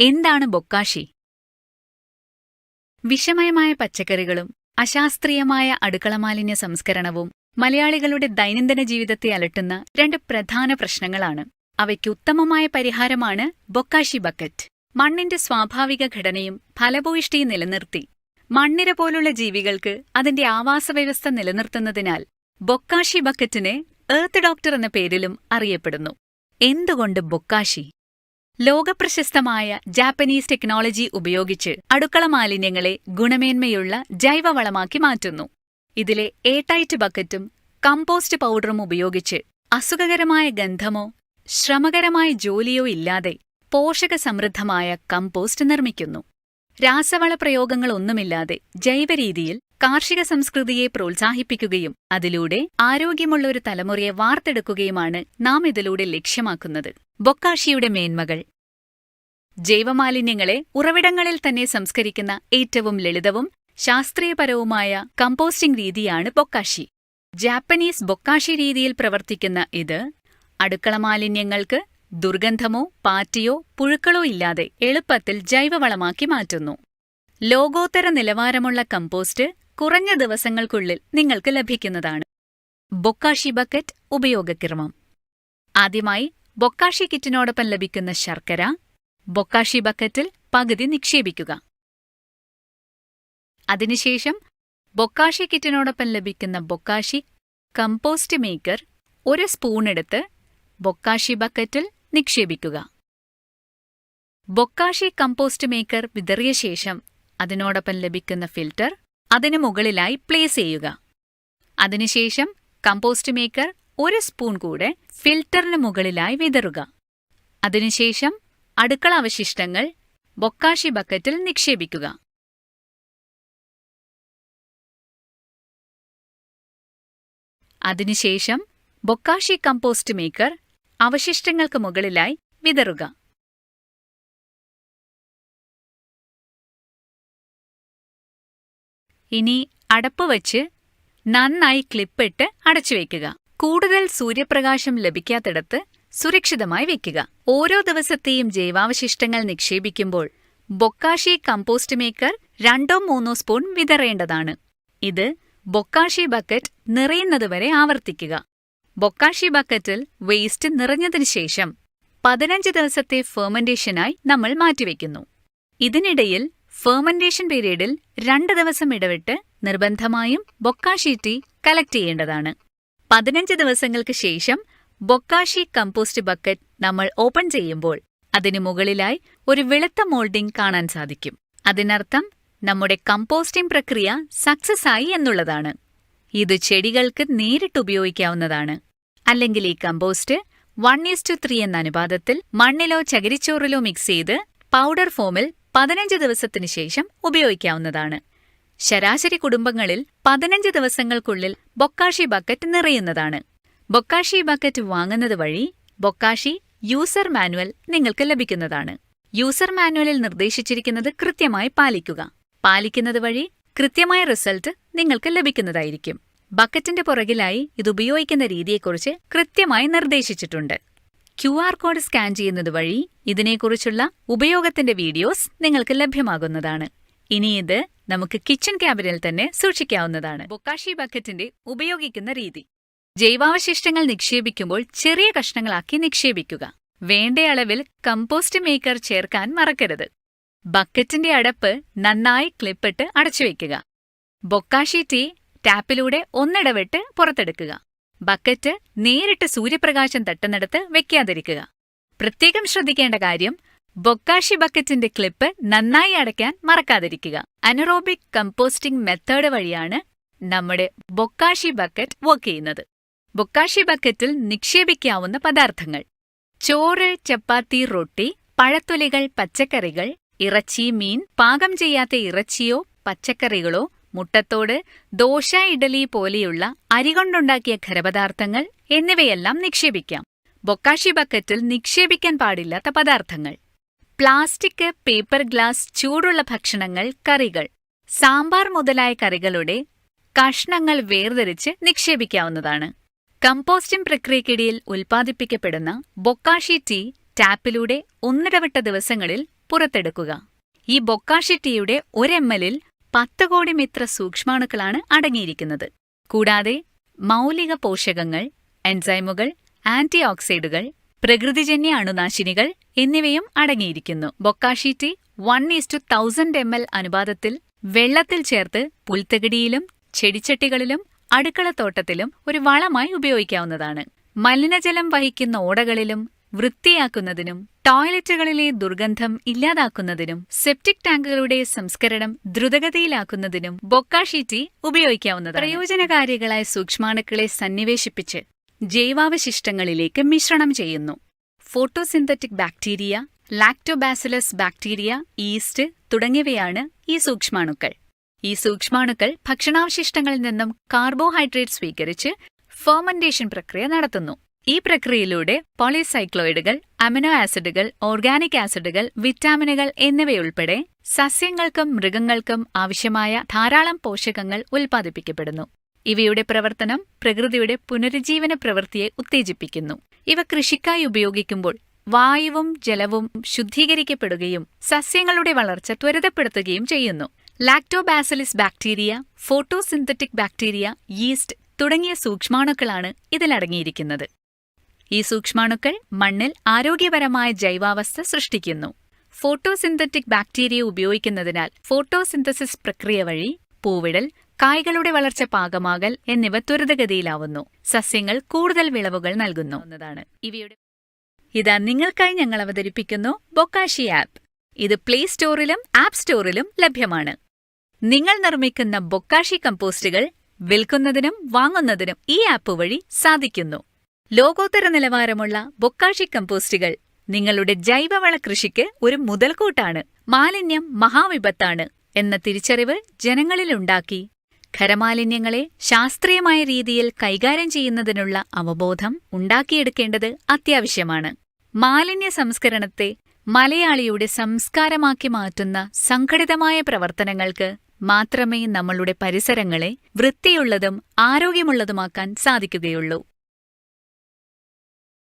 എന്താണ് ബൊക്കാഷി? വിഷമയമായ പച്ചക്കറികളും അശാസ്ത്രീയമായ അടുക്കള മാലിന്യ സംസ്കരണവും മലയാളികളുടെ ദൈനംദിന ജീവിതത്തെ അലട്ടുന്ന രണ്ട് പ്രധാന പ്രശ്നങ്ങളാണ്. അവയ്ക്ക് ഉത്തമമായ പരിഹാരമാണ് ബൊക്കാഷി ബക്കറ്റ്. മണ്ണിന്റെ സ്വാഭാവിക ഘടനയും ഫലഭൂയിഷ്ടിയും നിലനിർത്തി. മണ്ണിര പോലുള്ള ജീവികൾക്ക് അതിന്റെ ആവാസവ്യവസ്ഥ നിലനിർത്തുന്നതിനാൽ ബൊക്കാഷി ബക്കറ്റിനെ എർത്ത് ഡോക്ടർ എന്ന പേരിലും അറിയപ്പെടുന്നു. എന്തുകൊണ്ട് ബൊക്കാഷി? ലോകപ്രശസ്തമായ ജാപ്പനീസ് ടെക്നോളജി ഉപയോഗിച്ച് അടുക്കള മാലിന്യങ്ങളെ ഗുണമേന്മയുള്ള ജൈവവളമാക്കി മാറ്റുന്നു. ഇതിലെ എയർടൈറ്റ് ബക്കറ്റും കമ്പോസ്റ്റ് പൗഡറും ഉപയോഗിച്ച് അസുഖകരമായ ഗന്ധമോ ശ്രമകരമായ ജോലിയോ ഇല്ലാതെ പോഷകസമൃദ്ധമായ കമ്പോസ്റ്റ് നിർമ്മിക്കുന്നു. രാസവള പ്രയോഗങ്ങളൊന്നുമില്ലാതെ ജൈവരീതിയിൽ കാർഷിക സംസ്കൃതിയെ പ്രോത്സാഹിപ്പിക്കുകയും അതിലൂടെ ആരോഗ്യമുള്ള ഒരു തലമുറയെ വാർത്തെടുക്കുകയുമാണ് നാം ഇതിലൂടെ ലക്ഷ്യമാക്കുന്നത്. ബൊക്കാഷിയുടെ മേന്മകൾ. ജൈവമാലിന്യങ്ങളെ ഉറവിടങ്ങളിൽ തന്നെ സംസ്കരിക്കുന്ന ഏറ്റവും ലളിതവും ശാസ്ത്രീയപരവുമായ കമ്പോസ്റ്റിംഗ് രീതിയാണ് ബൊക്കാഷി. ജാപ്പനീസ് ബൊക്കാഷി രീതിയിൽ പ്രവർത്തിക്കുന്ന ഇത് അടുക്കള മാലിന്യങ്ങൾക്ക് ദുർഗന്ധമോ പാറ്റിയോ പുഴുക്കളോ ഇല്ലാതെ എളുപ്പത്തിൽ ജൈവവളമാക്കി മാറ്റുന്നു. ലോകോത്തര നിലവാരമുള്ള കമ്പോസ്റ്റ് കുറഞ്ഞ ദിവസങ്ങൾക്കുള്ളിൽ നിങ്ങൾക്ക് ലഭിക്കുന്നതാണ്. ബൊക്കാഷി ബക്കറ്റ് ഉപയോഗക്രമം. ആദ്യമായി ബൊക്കാഷി കിറ്റിനോടൊപ്പം ലഭിക്കുന്ന ശർക്കര ബൊക്കാഷി ബക്കറ്റിൽ പകുതി നിക്ഷേപിക്കുക. അതിനുശേഷം ബൊക്കാഷി കിറ്റിനോടൊപ്പം ലഭിക്കുന്ന ബൊക്കാഷി കമ്പോസ്റ്റ് മേക്കർ ഒരു സ്പൂൺ എടുത്ത് ബൊക്കാഷി ബക്കറ്റിൽ നിക്ഷേപിക്കുക. ബൊക്കാഷി കമ്പോസ്റ്റ് മേക്കർ വിതറിയ ശേഷം അതിനോടൊപ്പം ലഭിക്കുന്ന ഫിൽറ്റർ അതിനു മുകളിലായി പ്ലേസ് ചെയ്യുക. അതിനുശേഷം കമ്പോസ്റ്റ് മേക്കർ ഒരു സ്പൂൺ കൂടെ ഫിൽറ്ററിന് മുകളിലായി വിതറുക. അതിനുശേഷം അടുക്കള അവശിഷ്ടങ്ങൾ ബൊക്കാഷി ബക്കറ്റിൽ നിക്ഷേപിക്കുക. അതിനുശേഷം ബൊക്കാഷി കമ്പോസ്റ്റ് മേക്കർ അവശിഷ്ടങ്ങൾക്ക് മുകളിലായി വിതറുക. ഇനി അടപ്പ് വച്ച് നന്നായി ക്ലിപ്പിട്ട് അടച്ചുവെക്കുക കൂടുതൽ സൂര്യപ്രകാശം ലഭിക്കാത്തിടത്ത് സുരക്ഷിതമായി വെക്കുക. ഓരോ ദിവസത്തെയും ജൈവാവശിഷ്ടങ്ങൾ നിക്ഷേപിക്കുമ്പോൾ ബൊക്കാഷി കമ്പോസ്റ്റ് മേക്കർ രണ്ടോ മൂന്നോ സ്പൂൺ വിതറേണ്ടതാണ്. ഇത് ബൊക്കാഷി ബക്കറ്റ് നിറയുന്നതുവരെ ആവർത്തിക്കുക. ബൊക്കാഷി ബക്കറ്റിൽ വേസ്റ്റ് നിറഞ്ഞതിനു ശേഷം പതിനഞ്ച് ദിവസത്തെ ഫെർമെന്റേഷനായി നമ്മൾ മാറ്റിവെക്കുന്നു. ഇതിനിടയിൽ ഫെർമെന്റേഷൻ പീരീഡിൽ രണ്ട് ദിവസം ഇടവിട്ട് നിർബന്ധമായും ബൊക്കാഷി ടീ കലക്ട് ചെയ്യേണ്ടതാണ്. പതിനഞ്ച് ദിവസങ്ങൾക്ക് ശേഷം ബൊക്കാഷി കമ്പോസ്റ്റ് ബക്കറ്റ് നമ്മൾ ഓപ്പൺ ചെയ്യുമ്പോൾ അതിനു മുകളിലായി ഒരു വെളുത്ത മോൾഡിംഗ് കാണാൻ സാധിക്കും. അതിനർത്ഥം നമ്മുടെ കമ്പോസ്റ്റിംഗ് പ്രക്രിയ സക്സസ് ആയി എന്നുള്ളതാണ്. ഇത് ചെടികൾക്ക് നേരിട്ട് ഉപയോഗിക്കാവുന്നതാണ്. അല്ലെങ്കിൽ ഈ compost one is to three എന്ന അനുപാതത്തിൽ മണ്ണിലോ ചകിരിച്ചോറിലോ മിക്സ് ചെയ്ത് പൗഡർ ഫോമിൽ പതിനഞ്ച് ദിവസത്തിനു ശേഷം ഉപയോഗിക്കാവുന്നതാണ്. ശരാശരി കുടുംബങ്ങളിൽ പതിനഞ്ച് ദിവസങ്ങൾക്കുള്ളിൽ ബൊക്കാഷി ബക്കറ്റ് നിറയുന്നതാണ്. ബൊക്കാഷി ബക്കറ്റ് വാങ്ങുന്നത് വഴി ബൊക്കാഷി യൂസർ മാനുവൽ നിങ്ങൾക്ക് ലഭിക്കുന്നതാണ്. യൂസർ മാനുവലിൽ നിർദ്ദേശിച്ചിരിക്കുന്നത് കൃത്യമായി പാലിക്കുക. പാലിക്കുന്നത് വഴി കൃത്യമായ റിസൾട്ട് നിങ്ങൾക്ക് ലഭിക്കുന്നതായിരിക്കും. ബക്കറ്റിന്റെ പുറകിലായി ഇത് ഉപയോഗിക്കുന്ന രീതിയെക്കുറിച്ച് കൃത്യമായി നിർദ്ദേശിച്ചിട്ടുണ്ട്. ക്യു ആർ കോഡ് സ്കാൻ ചെയ്യുന്നത് വഴി ഇതിനെക്കുറിച്ചുള്ള ഉപയോഗത്തിന്റെ വീഡിയോസ് നിങ്ങൾക്ക് ലഭ്യമാകുന്നതാണ്. ഇനി ഇത് നമുക്ക് കിച്ചൺ ക്യാബിനിൽ തന്നെ സൂക്ഷിക്കാവുന്നതാണ്. ബൊക്കാഷി ബക്കറ്റിന്റെ ഉപയോഗിക്കുന്ന രീതി. ജൈവാവശിഷ്ടങ്ങൾ നിക്ഷേപിക്കുമ്പോൾ ചെറിയ കഷ്ണങ്ങളാക്കി നിക്ഷേപിക്കുക. വേണ്ട അളവിൽ കമ്പോസ്റ്റ് മേക്കർ ചേർക്കാൻ മറക്കരുത്. ബക്കറ്റിന്റെ അടപ്പ് നന്നായി ക്ലിപ്പിട്ട് അടച്ചുവെക്കുക ബൊക്കാഷി ടീ ടാപ്പിലൂടെ ഒന്നിടവിട്ട് പുറത്തെടുക്കുക. ബക്കറ്റ് നേരിട്ട് സൂര്യപ്രകാശം തട്ടുന്നിടത്ത് വെക്കാതിരിക്കുക. പ്രത്യേകം ശ്രദ്ധിക്കേണ്ട കാര്യം ബൊക്കാഷി ബക്കറ്റിന്റെ ക്ലിപ്പ് നന്നായി അടയ്ക്കാൻ മറക്കാതിരിക്കുക. അനറോബിക് കമ്പോസ്റ്റിംഗ് മെത്തേഡ് വഴിയാണ് നമ്മുടെ ബൊക്കാഷി ബക്കറ്റ് വർക്ക് ചെയ്യുന്നത്. ബൊക്കാഷി ബക്കറ്റിൽ നിക്ഷേപിക്കാവുന്ന പദാർത്ഥങ്ങൾ. ചോറ് ചപ്പാത്തി റൊട്ടി പഴത്തൊലികൾ പച്ചക്കറികൾ ഇറച്ചി മീൻ പാകം ചെയ്യാത്ത ഇറച്ചിയോ പച്ചക്കറികളോ മുട്ടത്തോട് ദോശ ഇഡലി പോലെയുള്ള അരികൊണ്ടുണ്ടാക്കിയ ഖരപദാർത്ഥങ്ങൾ എന്നിവയെല്ലാം നിക്ഷേപിക്കാം. ബൊക്കാഷി ബക്കറ്റിൽ നിക്ഷേപിക്കാൻ പാടില്ലാത്ത പദാർത്ഥങ്ങൾ. പ്ലാസ്റ്റിക് പേപ്പർ ഗ്ലാസ് ചൂടുള്ള ഭക്ഷണങ്ങൾ കറികൾ. സാമ്പാർ മുതലായ കറികളുടെ കഷ്ണങ്ങൾ വേർതിരിച്ച് നിക്ഷേപിക്കാവുന്നതാണ്. കമ്പോസ്റ്റിംഗ് പ്രക്രിയക്കിടയിൽ ഉൽപ്പാദിപ്പിക്കപ്പെടുന്ന ബൊക്കാഷി ടീ ടാപ്പിലൂടെ ഒന്നിടവിട്ട ദിവസങ്ങളിൽ പുറത്തെടുക്കുക. ഈ ബൊക്കാഷി ടീയുടെ ഒരു എം എല്ലിൽ പത്ത് കോടി മിത്ര സൂക്ഷ്മാണുക്കളാണ് അടങ്ങിയിരിക്കുന്നത്. കൂടാതെ മൗലിക പോഷകങ്ങൾ എൻസൈമുകൾ ആന്റി ഓക്സൈഡുകൾ പ്രകൃതിജന്യ അണുനാശിനികൾ എന്നിവയും അടങ്ങിയിരിക്കുന്നു. Bokashi tea one is to thousand M L അനുപാതത്തിൽ വെള്ളത്തിൽ ചേർത്ത് പുൽത്തകിടിയിലും ചെടിച്ചട്ടികളിലും അടുക്കളത്തോട്ടത്തിലും ഒരു വളമായി ഉപയോഗിക്കാവുന്നതാണ്. മലിനജലം വഹിക്കുന്ന ഓടകളിലും വൃത്തിയാക്കുന്നതിനും ടോയ്ലറ്റുകളിലെ ദുർഗന്ധം ഇല്ലാതാക്കുന്നതിനും സെപ്റ്റിക് ടാങ്കുകളുടെ സംസ്കരണം ദ്രുതഗതിയിലാക്കുന്നതിനും ബൊക്കാഷീറ്റി ഉപയോഗിക്കാവുന്നതാണ്. പ്രയോജനകാരികളായ സൂക്ഷ്മാണുക്കളെ സന്നിവേശിപ്പിച്ച് ജൈവാവശിഷ്ടങ്ങളിലേക്ക് മിശ്രണം ചെയ്യുന്നു. Photosynthetic bacteria lactobacillus bacteria yeast തുടങ്ങിയവയാണ് ഈ സൂക്ഷ്മാണുക്കൾ. ഈ സൂക്ഷ്മാണുക്കൾ ഭക്ഷണാവശിഷ്ടങ്ങളിൽ നിന്നും കാർബോഹൈഡ്രേറ്റ് സ്വീകരിച്ച് ഫെർമെന്റേഷൻ പ്രക്രിയ നടത്തുന്നു. ഈ പ്രക്രിയയിലൂടെ പോളിസൈക്ലോയിഡുകൾ അമിനോ ആസിഡുകൾ ഓർഗാനിക് ആസിഡുകൾ വിറ്റാമിനുകൾ എന്നിവയുൾപ്പെടെ സസ്യങ്ങൾക്കും മൃഗങ്ങൾക്കും ആവശ്യമായ ധാരാളം പോഷകങ്ങൾ ഉൽപ്പാദിപ്പിക്കപ്പെടുന്നു. ഇവയുടെ പ്രവർത്തനം പ്രകൃതിയുടെ പുനരുജ്ജീവന പ്രവൃത്തിയെ ഉത്തേജിപ്പിക്കുന്നു. ഇവ കൃഷിക്കായി ഉപയോഗിക്കുമ്പോൾ വായുവും ജലവും ശുദ്ധീകരിക്കപ്പെടുകയും സസ്യങ്ങളുടെ വളർച്ച ത്വരിതപ്പെടുത്തുകയും ചെയ്യുന്നു. Lactobacillus bacteria photosynthetic bacteria yeast തുടങ്ങിയ സൂക്ഷ്മാണുക്കളാണ് ഇതിലടങ്ങിയിരിക്കുന്നത് ഈ സൂക്ഷ്മാണുക്കൾ മണ്ണിൽ ആരോഗ്യപരമായ ജൈവാവസ്ഥ സൃഷ്ടിക്കുന്നു. ഫോട്ടോസിന്തറ്റിക് ബാക്ടീരിയ ഉപയോഗിക്കുന്നതിനാൽ ഫോട്ടോസിന്തസിസ് പ്രക്രിയ വഴി പൂവിടൽ കായ്കളുടെ വളർച്ച പാകമാകൽ എന്നിവ ത്വരിതഗതിയിലാവുന്നു. സസ്യങ്ങൾ കൂടുതൽ വിളവുകൾ നൽകുന്നു. എന്നതാണ്. ഇവയുടെ ഇതാ നിങ്ങൾക്കായി ഞങ്ങൾ അവതരിപ്പിക്കുന്നു ബൊക്കാഷി ആപ്പ്. ഇത് പ്ലേ സ്റ്റോറിലും ആപ്പ് സ്റ്റോറിലും ലഭ്യമാണ്. നിങ്ങൾ നിർമ്മിക്കുന്ന ബൊക്കാഷി കമ്പോസ്റ്റുകൾ വിൽക്കുന്നതിനും വാങ്ങുന്നതിനും ഈ ആപ്പ് വഴി സാധിക്കുന്നു. ലോകോത്തര നിലവാരമുള്ള ബൊക്കാഷി കമ്പോസ്റ്റുകൾ നിങ്ങളുടെ ജൈവവള കൃഷിക്ക് ഒരു മുതൽക്കൂട്ടാണ് മാലിന്യം മഹാവിപത്താണ് എന്ന തിരിച്ചറിവ് ജനങ്ങളിലുണ്ടാക്കി ഖരമാലിന്യങ്ങളെ ശാസ്ത്രീയമായ രീതിയിൽ കൈകാര്യം ചെയ്യുന്നതിനുള്ള അവബോധം ഉണ്ടാക്കിയെടുക്കേണ്ടത് അത്യാവശ്യമാണ്. മാലിന്യ സംസ്കരണത്തെ മലയാളിയുടെ സംസ്കാരമാക്കി മാറ്റുന്ന സംഘടിതമായ പ്രവർത്തനങ്ങൾക്ക് മാത്രമേ നമ്മളുടെ പരിസരങ്ങളെ വൃത്തിയുള്ളതും ആരോഗ്യമുള്ളതുമാക്കാൻ സാധിക്കുകയുള്ളൂ.